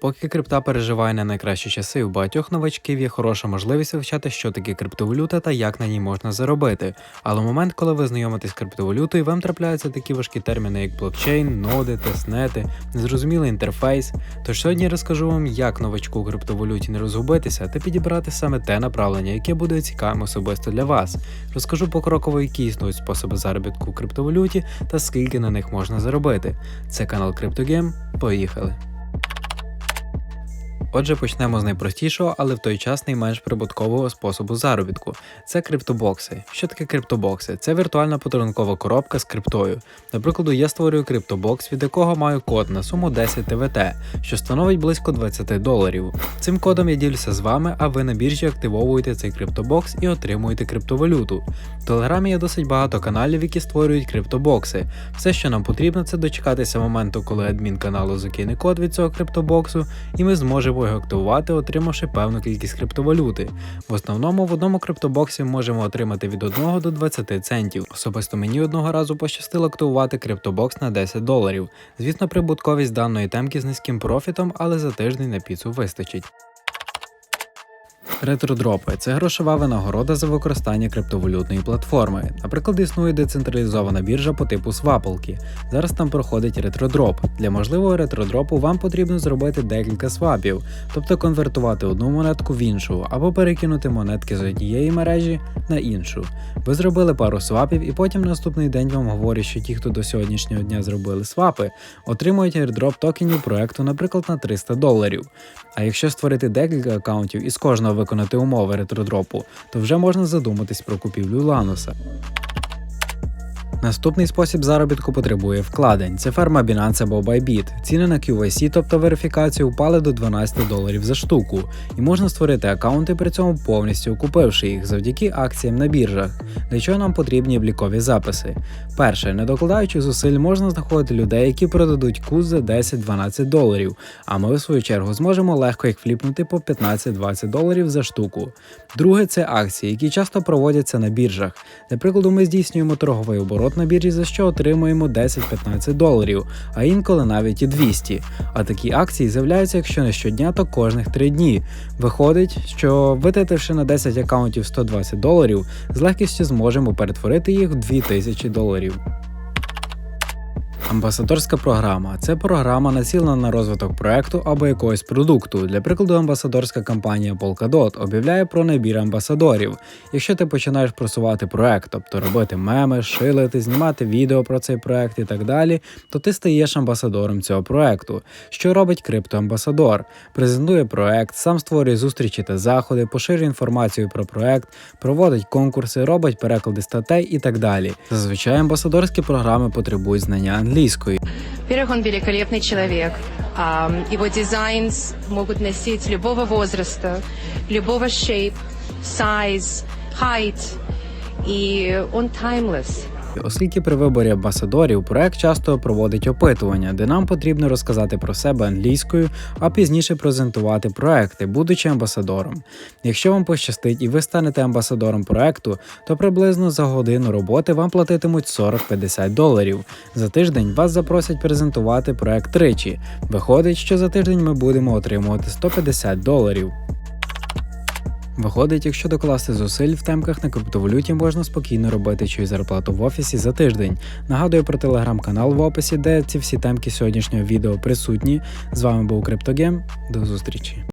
Поки крипта переживає не найкращі часи, у багатьох новачків є хороша можливість вивчати, що таке криптовалюта та як на ній можна заробити. Але в момент, коли ви знайомитесь з криптовалютою, вам трапляються такі важкі терміни, як блокчейн, ноди, тестнети, незрозумілий інтерфейс. Тож сьогодні я розкажу вам, як новачку у криптовалюті не розгубитися та підібрати саме те направлення, яке буде цікавим особисто для вас. Розкажу покроково, які існують способи заробітку у криптовалюті та скільки на них можна заробити. Це канал CryptoGame. Поїхали! Отже, почнемо з найпростішого, але в той час найменш прибуткового способу заробітку. Це криптобокси. Що таке криптобокси? Це віртуальна подарункова коробка з криптою. Наприклад, я створюю криптобокс, від якого маю код на суму 10 ТВТ, що становить близько 20 доларів. Цим кодом я ділюся з вами, а ви на біржі активовуєте цей криптобокс і отримуєте криптовалюту. В телеграмі є досить багато каналів, які створюють криптобокси. Все, що нам потрібно, це дочекатися моменту, коли адмін каналу закине код від цього криптобоксу, і ми зможемо його активувати, отримавши певну кількість криптовалюти. В основному в одному криптобоксі можемо отримати від 1 до 20 центів. Особисто мені одного разу пощастило активувати криптобокс на 10 доларів. Звісно, прибутковість даної темки з низьким профітом, але за тиждень на піцу вистачить. Ретродропи це грошова винагорода за використання криптовалютної платформи. Наприклад, існує децентралізована біржа по типу свапалки. Зараз там проходить ретродроп. Для можливого ретродропу вам потрібно зробити декілька свапів, тобто конвертувати одну монетку в іншу, або перекинути монетки з однієї мережі на іншу. Ви зробили пару свапів, і потім наступний день вам говорять, що ті, хто до сьогоднішнього дня зробили свапи, отримують airdrop токенів проекту, наприклад, на 300 доларів. А якщо створити декілька аккаунтів і з кожного виконати умови ретродропу, то вже можна задуматись про купівлю Лануса. Наступний спосіб заробітку потребує вкладень. Це ферма Binance або Bybit. Ціни на QYC, тобто верифікацію, впали до 12 доларів за штуку, і можна створити аккаунти при цьому повністю купивши їх завдяки акціям на біржах, для чого нам потрібні облікові записи. Перше, не докладаючи зусиль, можна знаходити людей, які продадуть куз за 10-12 доларів, а ми в свою чергу зможемо легко їх фліпнути по 15-20 доларів за штуку. Друге це акції, які часто проводяться на біржах. Для прикладу, ми здійснюємо торговий оборот на біржі, за що отримуємо 10-15 доларів, а інколи навіть і 200. А такі акції з'являються, якщо не щодня, то кожних 3 дні. Виходить, що витративши на 10 аккаунтів 120 доларів, з легкістю зможемо перетворити їх в 2000 доларів. Амбасадорська програма це програма націлена на розвиток проекту або якогось продукту. Для прикладу, амбасадорська компанія Polkadot об'являє про набір амбасадорів. Якщо ти починаєш просувати проект, тобто робити меми, шилити, знімати відео про цей проект і так далі, то ти стаєш амбасадором цього проекту. Що робить криптоамбасадор? Презентує проект, сам створює зустрічі та заходи, поширює інформацію про проект, проводить конкурси, робить переклади статей і так далі. Зазвичай амбасадорські програми потребують знання англійської. Во-первых, он великолепный человек. Его дизайн могут носить любого возраста, любого shape, size, height. И он timeless. Оскільки при виборі амбасадорів проект часто проводить опитування, де нам потрібно розказати про себе англійською, а пізніше презентувати проекти, будучи амбасадором. Якщо вам пощастить і ви станете амбасадором проекту, то приблизно за годину роботи вам платитимуть 40-50 доларів. За тиждень вас запросять презентувати проект тричі. Виходить, що за тиждень ми будемо отримувати 150 доларів. Виходить, якщо докласти зусиль в темках на криптовалюті, можна спокійно робити чиюсь зарплату в офісі за тиждень. Нагадую про телеграм-канал в описі, де ці всі темки сьогоднішнього відео присутні. З вами був Криптогем. До зустрічі.